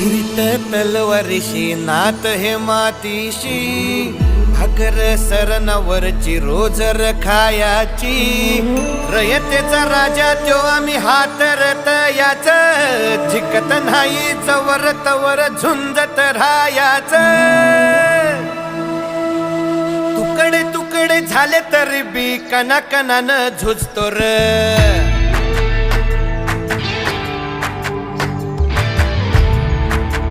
फिरत तलवारीशी नात हे मातीशी. भाकर सरनवरची रोजर रखायाची. रयतेचा राजा त्यो आम्ही हातरत याच. झिकत नाही चवर तवर झुंजत राहायाच. तुकडे तुकडे झाले तरी बी कना कनान झुजतो र.